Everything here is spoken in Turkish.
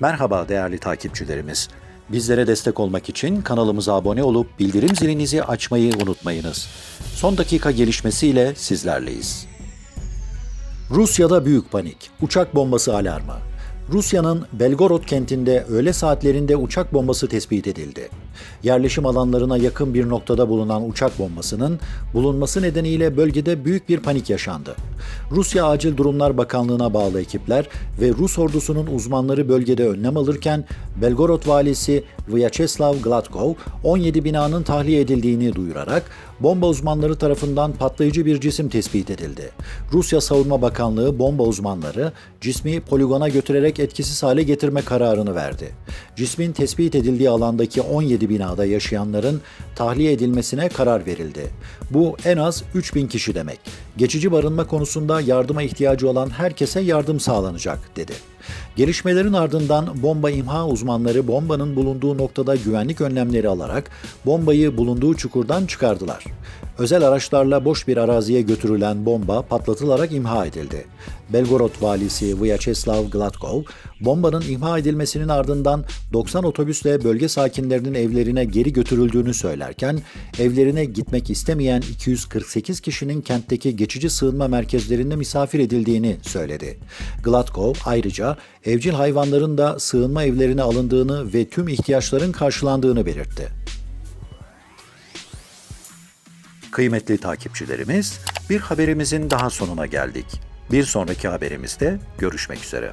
Merhaba değerli takipçilerimiz. Bizlere destek olmak için kanalımıza abone olup bildirim zilinizi açmayı unutmayınız. Son dakika gelişmesiyle sizlerleyiz. Rusya'da büyük panik. Uçak bombası alarmı. Rusya'nın Belgorod kentinde öğle saatlerinde uçak bombası tespit edildi. Yerleşim alanlarına yakın bir noktada bulunan uçak bombasının bulunması nedeniyle bölgede büyük bir panik yaşandı. Rusya Acil Durumlar Bakanlığı'na bağlı ekipler ve Rus ordusunun uzmanları bölgede önlem alırken Belgorod valisi Vyacheslav Gladkov 17 binanın tahliye edildiğini duyurarak bomba uzmanları tarafından patlayıcı bir cisim tespit edildi. Rusya Savunma Bakanlığı bomba uzmanları cismi poligona götürerek etkisiz hale getirme kararını verdi. Cismin tespit edildiği alandaki 17 binada yaşayanların tahliye edilmesine karar verildi. Bu en az 3000 kişi demek. Geçici barınma konusunda yardıma ihtiyacı olan herkese yardım sağlanacak dedi. Gelişmelerin ardından bomba imha uzmanları bombanın bulunduğu noktada güvenlik önlemleri alarak bombayı bulunduğu çukurdan çıkardılar. Özel araçlarla boş bir araziye götürülen bomba patlatılarak imha edildi. Belgorod valisi Vyacheslav Gladkov, bombanın imha edilmesinin ardından 90 otobüsle bölge sakinlerinin evlerine geri götürüldüğünü söylerken, evlerine gitmek istemeyen 248 kişinin kentteki geçici sığınma merkezlerinde misafir edildiğini söyledi. Gladkov ayrıca evcil hayvanların da sığınma evlerine alındığını ve tüm ihtiyaçların karşılandığını belirtti. Kıymetli takipçilerimiz, bir haberimizin daha sonuna geldik. Bir sonraki haberimizde görüşmek üzere.